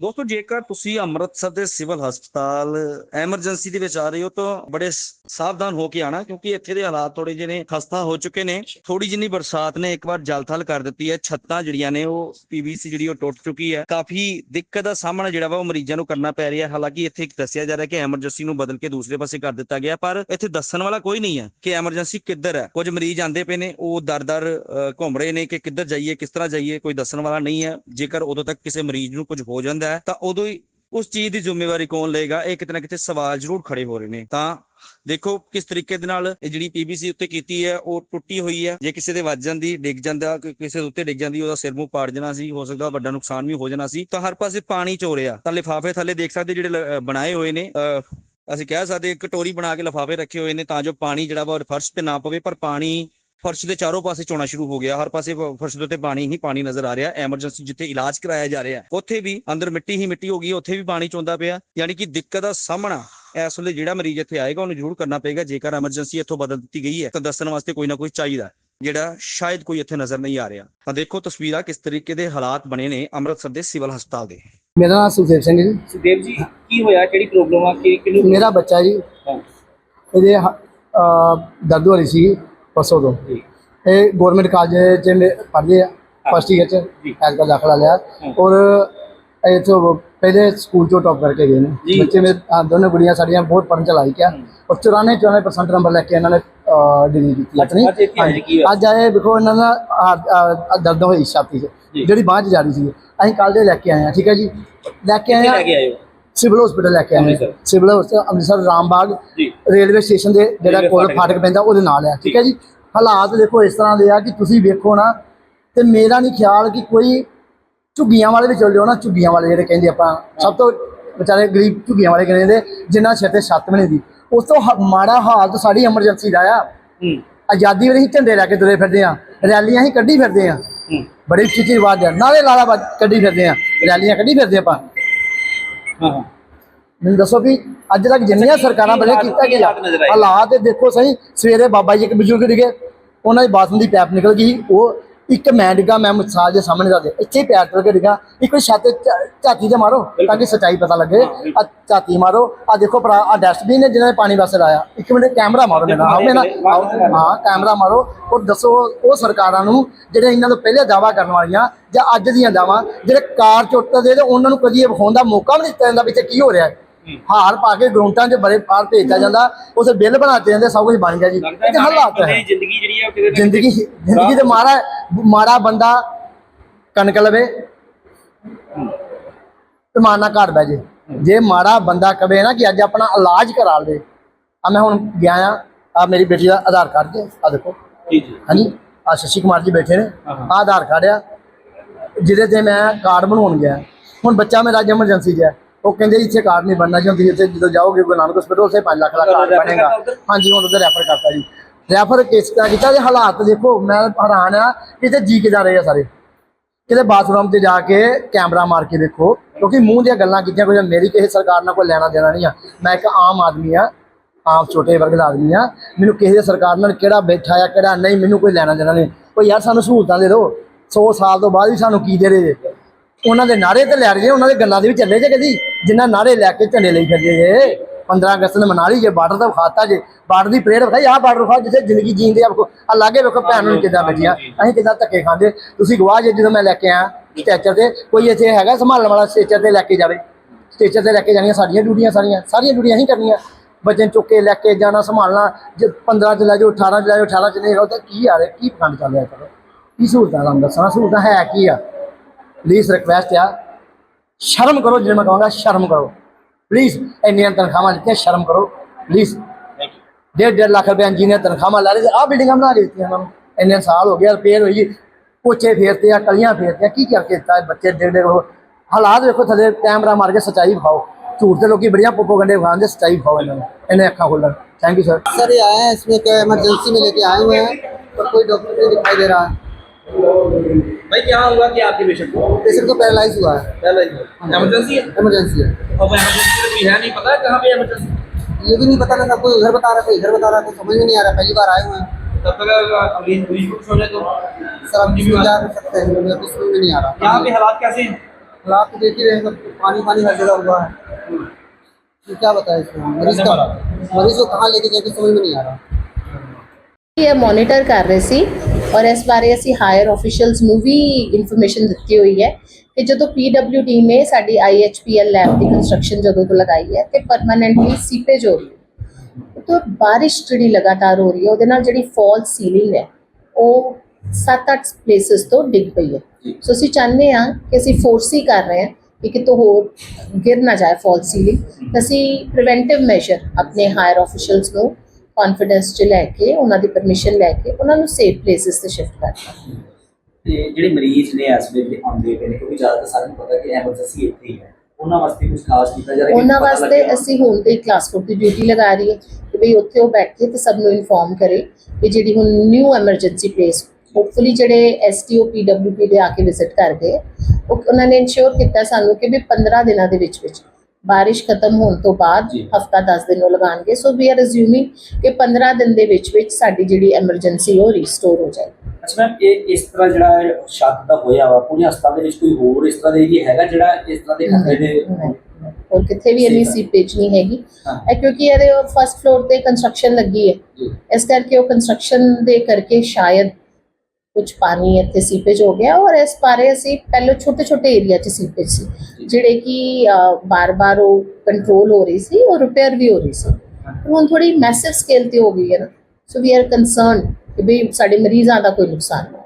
ਦੋਸਤੋ, ਜੇਕਰ ਤੁਸੀਂ ਅੰਮ੍ਰਿਤਸਰ ਦੇ ਸਿਵਲ ਹਸਪਤਾਲ ਐਮਰਜੈਂਸੀ ਦੇ ਵਿੱਚ ਆ ਰਹੇ ਹੋ, ਤਾਂ ਬੜੇ ਸਾਵਧਾਨ ਹੋ ਕੇ ਆਣਾ ਕਿਉਂਕਿ ਇੱਥੇ ਦੇ ਹਾਲਾਤ ਥੋੜੇ ਜਿਹੇ ਨੇ, ਖਸਤਾ ਹੋ ਚੁੱਕੇ ਨੇ। ਥੋੜੀ ਜਿੰਨੀ ਬਰਸਾਤ ਨੇ ਇੱਕ ਵਾਰ ਜਲਥਲ ਕਰ ਦਿੱਤੀ ਹੈ। ਛੱਤਾਂ ਜਿਹੜੀਆਂ ਨੇ, ਉਹ ਪੀਵੀਸੀ ਜਿਹੜੀ, ਉਹ ਟੁੱਟ ਚੁੱਕੀ ਹੈ। ਕਾਫੀ ਦਿੱਕਤ ਦਾ ਸਾਹਮਣਾ ਜਿਹੜਾ ਵਾ, ਉਹ ਮਰੀਜ਼ਾਂ ਨੂੰ ਕਰਨਾ ਪੈ ਰਿਹਾ ਹਾਲਾਂਕਿ ਇੱਥੇ ਇੱਕ ਦੱਸਿਆ ਜਾ ਰਿਹਾ ਕਿ ਐਮਰਜੈਂਸੀ ਨੂੰ ਬਦਲ ਕੇ ਦੂਸਰੇ ਪਾਸੇ ਕਰ ਦਿੱਤਾ ਗਿਆ, ਪਰ ਇੱਥੇ ਦੱਸਣ ਵਾਲਾ ਕੋਈ ਨਹੀਂ ਹੈ ਕਿ ਐਮਰਜੈਂਸੀ ਕਿੱਧਰ ਹੈ। ਕੁਝ ਮਰੀਜ਼ ਆਂਦੇ ਪਏ ਨੇ, ਉਹ ਦਰ-ਦਰ ਘੁੰਮ ਰਹੇ ਨੇ ਕਿ ਕਿੱਧਰ ਜਾਈਏ, ਕਿਸ ਤਰ੍ਹਾਂ ਜਾਈਏ, ਕੋਈ ਦੱਸਣ ਵਾਲਾ ਨਹੀਂ ਹੈ। ਜੇਕਰ ਉਦੋਂ ਤੱਕ ਕਿਸੇ ਮਰੀਜ਼ ਨੂੰ ਕੁਝ ਹੋ ਜਾਂਦਾ ਹੈ ਤਾਂ ਉਦੋਂ ਹੀ ਉਸ ਚੀਜ਼ ਦੀ ਜ਼ਿੰਮੇਵਾਰੀ ਕੌਣ ਲਏਗਾ? ਇਹ ਕਿਤੇ ਨਾ ਕਿਤੇ ਸਵਾਲ ਜ਼ਰੂਰ ਖੜੇ ਹੋ ਰਹੇ ਨੇ। ਤਾਂ ਦੇਖੋ ਕਿਸ ਤਰੀਕੇ ਦੇ ਨਾਲ ਇਹ ਜਿਹੜੀ ਪੀਬੀਸੀ ਉੱਤੇ ਕੀਤੀ ਹੈ ਉਹ ਟੁੱਟੀ ਹੋਈ ਹੈ। ਜੇ ਕਿਸੇ ਦੇ ਵੱਜ ਜਾਂਦੀ ਡਿੱਗ ਜਾਂਦਾ ਕਿਸੇ ਦੇ ਉੱਤੇ ਡਿੱਗ ਜਾਂਦੀ ਉਹਦਾ ਸਿਰ ਮੂੰਹ ਪਾੜ ਜਾਣਾ ਸੀ ਹੋ ਸਕਦਾ ਵੱਡਾ ਨੁਕਸਾਨ ਵੀ ਹੋ ਜਾਣਾ ਸੀ ਤਾਂ ਹਰ ਪਾਸੇ ਪਾਣੀ ਚੋ ਰਿਹਾ। ਤਾਂ ਲਿਫਾਫੇ ਥੱਲੇ ਦੇਖ ਸਕਦੇ ਜਿਹੜੇ ਬਣਾਏ ਹੋਏ ਨੇ ਅ, ਅਸੀਂ ਕਹਿ ਸਕਦੇ ਕਟੋਰੀ ਬਣਾ ਕੇ ਲਿਫਾਫੇ ਰੱਖੇ ਹੋਏ ਨੇ ਤਾਂ ਜੋ ਪਾਣੀ ਜਿਹੜਾ ਵਾ ਫਰਸ਼ ਤੇ ਨਾ ਪਵੇ ਪਰ ਪਾਣੀ ਫਰਸ਼ ਦੇ ਚਾਰੋਂ ਪਾਸੇ ਚੋਣਾ ਸ਼ੁਰੂ ਹੋ ਗਿਆ। ਹਰ ਪਾਸੇ ਫਰਸ਼ ਦੇ ਉੱਤੇ ਪਾਣੀ ਹੀ ਪਾਣੀ ਨਜ਼ਰ ਆ ਰਿਹਾ। ਐਮਰਜੈਂਸੀ ਜਿੱਥੇ ਇਲਾਜ ਕਰਾਇਆ ਜਾ ਰਿਹਾ। ਹੈ, ਉੱਥੇ ਵੀ ਅੰਦਰ ਮਿੱਟੀ ਹੀ ਮਿੱਟੀ ਹੋ ਗਈ। ਉੱਥੇ ਵੀ ਪਾਣੀ ਚੋਂਦਾ ਪਿਆ। ਯਾਨੀ ਕਿ ਦਿੱਕਤ ਦਾ ਸਾਹਮਣਾ ਇਸ ਵੇਲੇ ਜਿਹੜਾ ਮਰੀਜ਼ ਇੱਥੇ ਆਏਗਾ ਉਹਨੂੰ ਜ਼ਰੂਰ ਕਰਨਾ ਪਏਗਾ। ਜੇਕਰ ਐਮਰਜੈਂਸੀ ਇੱਥੋਂ ਬਦਲ ਦਿੱਤੀ ਗਈ ਹੈ ਤਾਂ ਦੱਸਣ ਵਾਸਤੇ ਕੋਈ ਨਾ ਕੋਈ ਚਾਹੀਦਾ ਜਿਹੜਾ ਸ਼ਾਇਦ ਕੋਈ ਇੱਥੇ ਨਜ਼ਰ ਨਹੀਂ ਆ ਰਿਹਾ। ਤਾਂ ਦੇਖੋ ਤਸਵੀਰਾਂ ਕਿਸ ਤਰੀਕੇ ਦੇ ਹਾਲਾਤ ਬਣੇ ਨੇ ਅੰਮ੍ਰਿਤਸਰ ਦੇ ਸਿਵਲ ਹਸਪਤਾਲ ਦੇ। ਮੇਰਾ ਨਾਮ ਸੁਖਦੇਵ ਸਿੰਘ ਜੀ। ਸੁਦੇਵ ਜੀ ਕੀ ਹੋਇਆ? ਕਿਹੜੀ ਪ੍ਰੋਬਲਮ ਆ? ਕਿ ਮੇਰਾ ਬੱਚਾ ਜੀ ਇਹਦੇ ਦਰਦ ਹੋ ਰਹੀ ਸੀ। ਪਰਸੋਂ ਤੋਂ। ਇਹ ਗਵਰਨਮੈਂਟ ਕਾਲਜ ਚ ਮੇ- ਪੜ੍ਹਦੇ ਆ ਫਸਟ ਈਅਰ ਚ। ਐਸ ਦਾ ਦਾਖਲਾ ਲਿਆ। ਔਰ ਇਹ ਤੋਂ ਪਹਿਲੇ ਸਕੂਲ ਚੋਂ ਟੌਪ ਕਰਕੇ ਗਏ ਨੇ। ਬੱਚੇ ਮੇਰੇ ਦੋਨੋਂ ਗੁੜੀਆਂ ਸਾਡੀਆਂ ਬਹੁਤ ਪੜ੍ਹਨ ਚ ਲਾਇਕ ਆ। ਔਰ 94 94% ਨੰਬਰ ਲੈ ਕੇ ਇਹਨਾਂ ਨੇ ਡਿਗਰੀ ਕੀਤੀ। ਆਪਣੀ ਅੱਜ ਆਏ ਦੇਖੋ ਇਹਨਾਂ ਦਾ ਦਰਦ ਹੋਈ ਛਾਤੀ 'ਚ। ਜਿਹੜੀ ਬਾਂਹ 'ਚ ਜਾ ਰਹੀ ਸੀ। ਅਸੀਂ ਕੱਲ ਦੇ ਲੈ ਕੇ ਆਏ ਆ ਠੀਕ ਹੈ ਜੀ? ਲੈ ਕੇ ਆਏ ਆ ਸਿਵਲ ਹਸਪੀਟਲ ਲੈ ਕੇ ਆਏ। Civil hospital Amritsar Rambagh railway station ਦੇ ਜਿਹੜਾ ਕੋਲ ਫਾਟਕ ਪੈਂਦਾ ਉਹਦੇ ਨਾਲ ਹੈ ਠੀਕ ਹੈ ਜੀ? ਹਾਲਾਤ ਦੇਖੋ ਇਸ ਤਰ੍ਹਾਂ ਦੇ ਆ ਕਿ ਤੁਸੀਂ ਵੇਖੋ ਨਾ ਤੇ ਮੇਰਾ ਨਹੀਂ ਖਿਆਲ ਕਿ ਕੋਈ ਝੁੱਗੀਆਂ ਵਾਲੇ ਵੀ ਚੱਲ ਜਾਓ ਨਾ ਝੁੱਗੀਆਂ ਵਾਲੇ ਜਿਹੜੇ ਕਹਿੰਦੇ ਆਪਾਂ ਸਭ ਤੋਂ ਵਿਚਾਰੇ ਗਰੀਬ ਝੁੱਗੀਆਂ ਵਾਲੇ ਕਹਿੰਦੇ ਜਿਨ੍ਹਾਂ ਸਿਰ ਤੇ ਛੱਤ ਵੀ ਨਹੀਂ ਦੀ। ਉਸ ਤੋਂ ਹ- ਮਾੜਾ ਹਾਲਤ ਸਾਡੀ ਐਮਰਜੈਂਸੀ ਦਾ ਆ। ਹੂੰ। ਆਜ਼ਾਦੀ ਵੇਲੇ ਅਸੀਂ ਝੰਡੇ ਲੈ ਕੇ ਤੁਰੇ ਫਿਰਦੇ ਆ। ਰੈਲੀਆਂ ਅਸੀਂ ਕੱਢੀ ਫਿਰਦੇ ਆ। ਹੂੰ। ਬੜੀ ਉੱਚੀ ਆਵਾਜ਼ ਆ। ਨਾਲੇ ਲਾਲਾ ਕੱਢੀ ਫਿਰਦੇ ਆ। ਰੈਲੀਆਂ ਕੱਢੀ ਫਿਰਦੇ ਆਪਾਂ। ਹਾਂ। ਹਾਂ। ਮੈਨੂੰ ਦੱਸੋ ਵੀ ਅੱਜ ਤੱਕ ਜਿੰਨੀਆਂ ਸਰਕਾਰਾਂ ਹਾਲਾਤ- ਕੀਤਾ ਗਿਆ। ਹਾਲਾਤ ਦੇਖੋ ਸਹੀ ਸਵੇਰੇ ਬਾਬਾ ਜੀ ਇੱਕ ਬਜ਼ੁਰਗ ਡਿਗੇ ਉਹਨਾਂ ਦੀ ਬਾਥਰੂਮ ਦੀ ਪੈਪ ਨਿਕਲ ਗਈ ਉਹ ਇੱਕ ਮੈਂ ਡਿੱਗਾ ਮੈਂ ਮਿਸਾਲ ਦੇ ਸਾਹਮਣੇ ਦਾ ਦੇ ਇੱਥੇ ਹੀ ਪੈਰ ਤਲ ਕੇ ਡਿੱਗਾ। ਇੱਕ ਛੱਤ ਝਾਤੀ ਤੇ ਮਾਰੋ ਤਾਂ ਕਿ ਸੱਚਾਈ ਪਤਾ ਲੱਗੇ। ਆ ਝਾਤੀ ਮਾਰੋ। ਆ ਦੇਖੋ ਭਰਾ ਆ ਡਸਟਬਿਨ ਹੈ ਜਿਹਨਾਂ ਨੇ ਪਾਣੀ ਵਾਸਤੇ ਲਾਇਆ। ਇੱਕ ਮਿੰਟ ਕੈਮਰਾ ਮਾਰੋ ਮੇਰਾ ਆਓ ਮੇਰਾ ਹਾਂ ਕੈਮਰਾ ਮਾਰੋ। ਔਰ ਦੱਸੋ ਉਹ ਸਰਕਾਰਾਂ ਨੂੰ ਜਿਹੜੇ ਇਹਨਾਂ ਤੋਂ ਪਹਿਲੇ ਦਾਵਾ ਕਰਨ ਵਾਲੀਆਂ ਜਾਂ ਅੱਜ ਦੀਆਂ ਦਾਵਾ ਜਿਹੜੇ ਕਾਰ ਚੁੱਟਦੇ ਤੇ ਉਹਨਾਂ ਨੂੰ ਕਦੀ ਇਹ ਵਿਖਾਉਣ ਦਾ ਮੌਕਾ ਵੀ ਨਹੀਂ ਦਿੱਤਾ ਜਾਂਦਾ ਵੀ ਇੱਥੇ ਕੀ ਹੋ ਰਿਹਾ ਹੈ। ਹਾਰ ਪਾ ਕੇ ਗਰਾਊਂਡਾਂ 'ਚ ਬੜੇ ਪਾਰ ਭੇਜਿਆ ਜਾਂਦਾ ਉਸੇ ਬਿੱਲ ਬਣਾਤੇ ਜਾਂਦੇ ਸਭ ਕੁਝ ਬਣ ਗਿਆ ਜੀ। ਇਹ ਹਾਲਾਤ ਹੈ। ਜ਼ਿੰਦਗੀ ਜਿਹੜੀ ਹੈ ਉਹ ਕਿਤੇ ਨਾ ਜ਼ਿੰਦਗੀ ਜ਼ਿੰਦਗੀ ਤੇ ਮਾਰਾ ਮਾਰਾ ਬੰਦਾ ਕਣਕ ਲਵੇ ਤੇ ਮਾਨਾ ਘਰ ਬਹਿ ਜੇ। ਜੇ ਮਾੜਾ ਬੰਦਾ ਕਵੇ ਨਾ ਕਿ ਅੱਜ ਆਪਣਾ ਇਲਾਜ ਕਰਾ ਲਵੇ ਆ ਮੈਂ ਹੁਣ ਗਿਆ ਆ ਆ ਮੇਰੀ ਬੇਟੀ ਦਾ ਆਧਾਰ ਕਾਰਡ ਤੇ ਆ ਦੇਖੋ। ਜੀ ਜੀ। ਹਾਂਜੀ ਆ ਸ਼ਸ਼ੀ ਕੁਮਾਰ ਜੀ ਬੈਠੇ ਨੇ। ਆ ਆਧਾਰ ਕਾਰਡ ਆ ਜਿਹਦੇ ਤੇ ਮੈਂ ਕਾਰਡ ਬਣਾਉਣ ਗਿਆ। ਹੁਣ ਬੱਚਾ ਮੇਰਾ ਐਮਰਜੈਂਸੀ 'ਚ ਹੈ। ਉਹ ਕਹਿੰਦੇ ਇੱਥੇ ਕਾਰਡ ਨਹੀਂ ਬਣਨਾ ਚਾਹੁੰਦੀ ਇੱਥੇ ਜਦੋਂ ਜਾਓਗੇ ਗੁਰੂ ਨਾਨਕ ਹਸਪੀਟਲ ਉੱਥੇ 5 ਲੱਖ ਦਾ ਰੈਫਰ ਬਣੇਗਾ। ਉੱਧਰ? ਹਾਂਜੀ ਹੁਣ ਉਹਦਾ ਰੈਫਰ ਕਰਤਾ ਜੀ। ਰੈਫਰ ਕਿਸ ਤਰ੍ਹਾਂ ਕੀਤਾ? ਜੇ ਹਾਲਾਤ ਦੇਖੋ ਮੈਂ ਹੈਰਾਨ ਆ ਕਿ ਇੱਥੇ ਜੀ ਕੇ ਜਾ ਰਹੇ ਆ ਸਾਰੇ। ਕਿਤੇ ਬਾਥਰੂਮ ਤੇ ਜਾ ਕੇ ਕੈਮਰਾ ਮਾਰ ਕੇ ਦੇਖੋ ਕਿਉਂਕਿ ਮੂੰਹ ਦੀਆਂ ਗੱਲਾਂ ਕੀਤੀਆਂ ਕੋਈ ਮੇਰੀ ਕਿਸੇ ਸਰਕਾਰ ਨਾਲ ਕੋਈ ਲੈਣਾ ਦੇਣਾ ਨਹੀਂ ਆ। ਮੈਂ ਇੱਕ ਆਮ ਆਦਮੀ ਆ ਆਮ ਛੋਟੇ ਵਰਗ ਦਾ ਆਦਮੀ ਆ। ਮੈਨੂੰ ਕਿਸੇ ਦੀ ਸਰਕਾਰ ਨਾਲ ਕਿਹੜਾ ਬੈਠਾ ਆ ਕਿਹੜਾ ਨਹੀਂ ਮੈਨੂੰ ਕੋਈ ਲੈਣਾ ਦੇਣਾ ਨਹੀਂ। ਕੋਈ ਯਾਰ ਸਾਨੂੰ ਸਹੂਲਤਾਂ ਦੇ ਦਿਓ। 100 ਸਾਲ ਤੋਂ ਬਾਅਦ ਵੀ ਸਾਨੂੰ ਕੀ ਦੇ ਰਹੇ ਜੇ? ਉਹਨਾਂ ਦੇ ਨਾਰੇ ਤੇ ਲੈ ਰਹੇ ਉਹਨਾਂ ਦੇ ਗੱਲਾਂ ਦੇ ਵੀ ਚੱਲੇ ਜੇ ਕਦੀ? ਜਿੰਨਾ ਨਾਰੇ ਲੈ ਕੇ ਝੰਡੇ ਲਈ ਫਿਰਦੇ ਜੇ। 15 ਅਗਸਤ ਨੂੰ ਮਨਾ ਲਈ ਜੇ, ਬਾਰਡਰ ਤਾਂ ਖਾਤਾ ਜੇ। ਬਾਰਡਰ ਦੀ ਪਰੇਡ ਵਿਖਾਈ, ਆਹ ਬਾਰਡਰ ਵਿਖਾ ਜਿੱਥੇ ਜ਼ਿੰਦਗੀ ਜੀਂਦੇ ਆ। ਆ ਲਾਗੇ ਵੇਖੋ ਭੈਣ ਨੂੰ ਕਿੱਦਾਂ ਬੈਠੀਆਂ। ਅਸੀਂ ਕਿੱਦਾਂ ਧੱਕੇ ਖਾਂਦੇ। ਤੁਸੀਂ ਗਵਾਹ ਜੇ ਜਦੋਂ ਮੈਂ ਲੈ ਕੇ ਆਇਆ ਸਟੇਚਰ ਤੇ, ਕੋਈ ਇੱਥੇ ਹੈਗਾ ਸੰਭਾਲਣ ਵਾਲਾ ਸਟੇਚਰ ਤੇ ਲੈ ਕੇ ਜਾਵੇ। ਸਟੇਚਰ ਤੇ ਲੈ ਕੇ ਜਾਣੀਆਂ ਸਾਡੀਆਂ ਡਿਊਟੀਆਂ ਸਾਰੀਆਂ। ਸਾਰੀਆਂ ਡਿਊਟੀਆਂ ਅਸੀਂ ਕਰਨੀਆਂ। ਬੱਚੇ ਚੁੱਕ ਕੇ ਲੈ ਕੇ ਜਾਣਾ, ਸੰਭਾਲਣਾ। ਜੇ 15 ਚ ਲੈ ਜਾਓ 18 ਚ ਲੈ ਜਾਓ 18 ਚ ਨਹੀਂ ਹੈਗਾ ਤਾਂ ਕੀ ਆ ਰਿਹਾ? ਕੀ ਫੰਡ ਚੱਲ ਰਿਹਾ? ਕਰੋ ਕੀ ਸਹੂਲਤਾਂ ਤੁਹਾਨੂੰ ਦੱਸਣਾ ਸਹੂਲਤਾਂ ਹੈ ਕੀ ਆ? ਪਲੀਜ਼ ਰਿਕਵੈਸਟ ਆ। ਸ਼ਰਮ ਕਰੋ ਜਿਵੇਂ ਮੈਂ ਕਹਾਂਗਾ ਸ਼ਰਮ ਕਰੋ ਪਲੀਜ਼ ਇੰਨੀਆਂ ਤਨਖਾਹਾਂ ਲਿੱਤੀਆਂ ਸ਼ਰਮ ਕਰੋ ਪਲੀਜ਼ ਥੈਂਕ ਯੂ ਡੇਢ ਡੇਢ ਲੱਖ ਰੁਪਏ ਇੰਜੀਨੀਅਰ ਤਨਖਾਹਾਂ ਲੈ ਰਹੇ ਆ ਬਿਲਡਿੰਗਾਂ ਬਣਾ ਕੇ ਦਿੱਤੀਆਂ ਉਹਨਾਂ ਨੂੰ ਇੰਨੇ ਸਾਲ ਹੋ ਗਏ ਰਿਪੇਅਰ ਹੋਈ ਪੋਚੇ ਫੇਰਤੇ ਆ ਕਲੀਆਂ ਫੇਰਤੇ ਆ ਕੀ ਕਰਕੇ ਦਿੱਤਾ ਇਹ ਬੱਚੇ ਡੇਢ ਡੇਢ ਉਹ ਹਾਲਾਤ ਵੇਖੋ ਥੱਲੇ ਕੈਮਰਾ ਮਾਰ ਕੇ ਸੱਚਾਈ ਵਿਖਾਓ ਝੂਠ ਤੇ ਲੋਕੀ ਬੜੀਆਂ ਪੋਪੋ ਗੰਡੇ ਵਿਖਾਉਂਦੇ ਸੱਚਾਈ ਵਿਖਾਓ ਇਹਨਾਂ ਨੂੰ ਇਹਨੇ ਅੱਖਾਂ ਖੋਲਣ ਥੈਂਕ ਯੂ ਸਰ सर ये आए हैं इसमें क्या इमरजेंसी में लेके आए हुए हैं पर कोई डॉक्टर नहीं दिखाई दे रहा है भाई क्या हुआ कि आपके पेशेंट को? पेशेंट को पैरालाइज हुआ है। पैरालाइज हुआ। हाँ। इमरजेंसी है? इमरजेंसी है। और वो इमरजेंसी में भी है नहीं पता है कहाँ पे इमरजेंसी ये भी नहीं पता ना कोई उधर बता रहा कोई इधर बता रहा कोई समझ में नहीं आ रहा पहली बार आए हुए हैं। तब तक अभी कुछ को छोड़े तो? सर हम भी जा सकते हैं मुझे कुछ समझ में नहीं आ रहा। यहाँ पे हालात कैसे हैं? हालात तो देख ही रहे हैं सब पानी पानी हर जगह हुआ है। क्या बताया इसमें? मरीज़ का मरीज़ को कहाँ लेके जाए समझ में नहीं आ रहा। ये मॉनिटर कर रहे थी ਔਰ ਇਸ ਬਾਰੇ ਅਸੀਂ ਹਾਇਰ ਅਫੀਸ਼ੀਅਲਸ ਨੂੰ ਵੀ ਇਨਫੋਰਮੇਸ਼ਨ ਦਿੱਤੀ ਹੋਈ ਹੈ ਕਿ ਜਦੋਂ ਪੀਡਬਲਯੂਡੀ ਨੇ ਸਾਡੀ ਆਈਐਚਪੀਐਲ ਲੈਬ ਦੀ ਕੰਸਟਰਕਸ਼ਨ ਜਦੋਂ ਤੋਂ ਲਗਾਈ ਹੈ ਤੇ ਪਰਮਾਨੈਂਟਲੀ ਸੀਪੇਜ ਹੋ ਰਹੀ ਹੈ। ਤਾਂ ਬਾਰਿਸ਼ ਜਿਹੜੀ ਲਗਾਤਾਰ ਹੋ ਰਹੀ ਹੈ ਉਹਦੇ ਨਾਲ ਜਿਹੜੀ ਫਾਲ ਸੀਲਿੰਗ ਹੈ ਉਹ 7-8 ਪਲੇਸਸ ਤੋਂ ਡਿੱਗ ਪਈ ਹੈ। ਸੋ ਅਸੀਂ ਚਾਹੁੰਦੇ ਹਾਂ ਕਿ ਅਸੀਂ ਫੋਰਸੀ ਕਰ ਰਹੇ ਹਾਂ ਕਿ ਕਿਤੋਂ ਹੋਰ ਗਿਰ ਨਾ ਜਾਏ ਫਾਲ ਸੀਲਿੰਗ ਅਸੀਂ ਪ੍ਰੀਵੈਂਟਿਵ ਮੈਜਰ ਆਪਣੇ ਹਾਇਰ ਅਫੀਸ਼ੀਅਲਸ ਨੂੰ ਕੌਨਫੀਡੈਂਸ ਚ ਲੈ ਕੇ ਉਹਨਾਂ ਦੀ ਪਰਮਿਸ਼ਨ ਲੈ ਕੇ ਉਹਨਾਂ ਨੂੰ ਸੇਫ ਪਲੇਸਸ ਤੇ ਸ਼ਿਫਟ ਕਰਨਾ ਤੇ ਜਿਹੜੇ ਮਰੀਜ਼ ਨੇ ਇਸ ਵੇਲੇ ਆਉਂਦੇ ਪਏ ਨੇ ਕਿਉਂਕਿ ਜ਼ਿਆਦਾਤਰ ਸਾਨੂੰ ਪਤਾ ਕਿ ਐਮਰਜੈਂਸੀ ਇੱਥੇ ਹੀ ਹੈ ਉਹਨਾਂ ਵਾਸਤੇ ਕੁਝ ਖਾਸ ਕੀਤਾ ਜਾ ਰਿਹਾ ਕਿ ਉਹਨਾਂ ਵਾਸਤੇ। ਅਸੀਂ ਹੁਣ ਤੇ ਕਲਾਸ 4 ਦੀ ਡਿਊਟੀ ਲਗਾ ਰਹੀ ਹੈ ਕਿ ਭਈ ਉੱਥੇ ਉਹ ਬੈਠੇ ਤੇ ਸਭ ਨੂੰ ਇਨਫੋਰਮ ਕਰੇ ਕਿ ਜਿਹੜੀ ਹੁਣ ਨਿਊ ਐਮਰਜੈਂਸੀ ਪਲੇਸ ਹੋਪਫੁਲੀ ਜਿਹੜੇ ਐਸਟੀਓ ਪੀਡਬਲਯੂਪੀ ਦੇ ਆ ਕੇ ਵਿਜ਼ਿਟ ਕਰ ਗਏ ਉਹ ਉਹਨਾਂ ਨੇ ਇਨਸ਼ੋਰ ਕੀਤਾ ਸਾਨੂੰ ਕਿ ਵੀ 15 ਦਿਨਾਂ ਦੇ ਵਿੱਚ ਵਿੱਚ ਬਾਰਿਸ਼ ਖਤਮ ਹੋਣ ਤੋਂ ਬਾਅਦ। ਹਫਤਾ 10 ਦਿਨ ਉਹ ਲਗਾਣਗੇ ਸੋ ਵੀ ਆਰ ਅਸਿਊਮਿੰਗ ਕਿ 15 ਦਿਨ ਦੇ ਵਿੱਚ ਵਿੱਚ ਸਾਡੀ ਜਿਹੜੀ ਐਮਰਜੈਂਸੀ ਉਹ ਰੀਸਟੋਰ ਹੋ ਜਾਏ ਅੱਛਾ ਮੈਮ ਇਹ ਇਸ ਤਰ੍ਹਾਂ ਜਿਹੜਾ ਛੱਤ ਦਾ ਹੋਇਆ ਵਾ ਪੂਰੇ ਹਸਪਤਾਲ ਦੇ ਵਿੱਚ ਕੋਈ ਹੋਰ ਇਸ ਤਰ੍ਹਾਂ ਦੇ ਵੀ ਹੈਗਾ ਜਿਹੜਾ ਇਸ ਤਰ੍ਹਾਂ ਦੇ ਖਤਰੇ ਦੇ ਔਰ ਕਿੱਥੇ ਵੀ ਇੰਨੀ। ਸੀਪੇਜ ਨਹੀਂ ਹੈਗੀ। ਇਹ ਕਿਉਂਕਿ ਇਹਦੇ ਫਸਟ ਫਲੋਰ ਤੇ ਕੰਸਟਰਕਸ਼ਨ ਲੱਗੀ ਹੈ ਜੀ ਇਸ ਕਰਕੇ ਉਹ ਕੰਸਟਰਕਸ਼ਨ ਦੇ ਕਰਕੇ ਸ਼ਾਇਦ ਕੁਝ ਪਾਣੀ ਇੱਥੇ ਸੀਪੇਜ ਹੋ ਗਿਆ ਔਰ ਇਸ ਬਾਰੇ ਅਸੀਂ ਪਹਿਲੇ ਛੋਟੇ ਛੋਟੇ ਏਰੀਆ 'ਚ ਸੀਪੇਜ ਸੀ ਜਿਹੜੇ ਕਿ ਬਾਰ-ਬਾਰ ਉਹ ਕੰਟਰੋਲ ਹੋ ਰਹੀ ਸੀ ਔਰ ਰਿਪੇਅਰ ਵੀ ਹੋ ਰਹੀ ਸੀ। ਹੁਣ ਥੋੜੀ ਮੈਸਿਵ ਸਕੇਲ ਤੇ ਹੋ ਗਈ ਹੈ ਨਾ ਸੋ ਵੀ ਆਰ ਕਨਸਰਨ ਕਿ ਵੀ ਸਾਡੇ ਮਰੀਜ਼ਾਂ ਦਾ ਕੋਈ ਨੁਕਸਾਨ ਨਾ